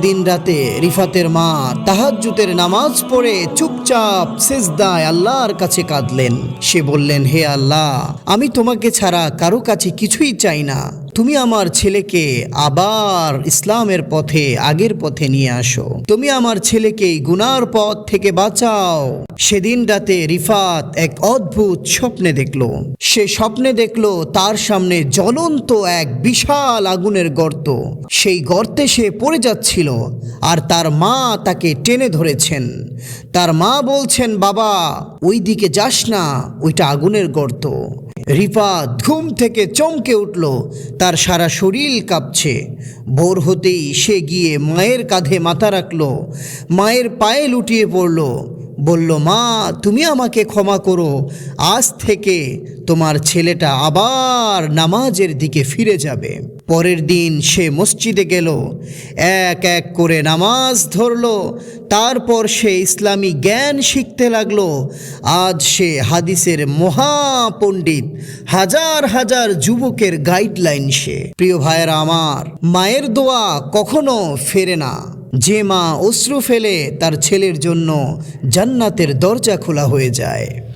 দিন রাতে রিফাতের মা তাহাজ্জুতের নামাজ পড়ে চুপচাপ সেজদায় আল্লাহর কাছে কাঁদলেন। সে বললেন, হে আল্লাহ, আমি তোমাকে ছাড়া কারও কাছে কিছুই চাই না। তুমি আমার ছেলেকে আবার ইসলামের পথে, আগের পথে নিয়ে আসো। তুমি আমার ছেলেকে গুনার পথ থেকে বাঁচাও। সেদিন রাতে রিফাত এক অদ্ভুত স্বপ্নে দেখল। সে স্বপ্নে দেখল তার সামনে জ্বলন্ত এক বিশাল আগুনের গর্ত। সেই গর্তে সে পড়ে যাচ্ছিল আর তার মা তাকে টেনে ধরেছেন। তার মা বলছেন, বাবা ওই দিকে যাস না, ওইটা আগুনের গর্ত। রিফা ধুম থেকে চমকে উঠল, তার সারা শরীর কাঁপছে। ভোর হতেই সে গিয়ে মায়ের কাঁধে মাথা রাখল, মায়ের পায়ে লুটিয়ে পড়ল। বলল, মা, তুমি আমাকে ক্ষমা করো। আজ থেকে তোমার ছেলেটা আবার নামাজের দিকে ফিরে যাবে। পরের দিন সে মসজিদে গেল, এক এক করে নামাজ ধরলো। তারপর সে ইসলামী জ্ঞান শিখতে লাগল। আজ সে হাদিসের মহাপণ্ডিত, হাজার হাজার যুবকের গাইডলাইন সে। প্রিয় ভাইয়েরা আমার, মায়ের দোয়া কখনো ফেরে না। যে মা অশ্রু ফেলে তার ছেলের জন্য জান্নাতের দরজা খোলা হয়ে যায়।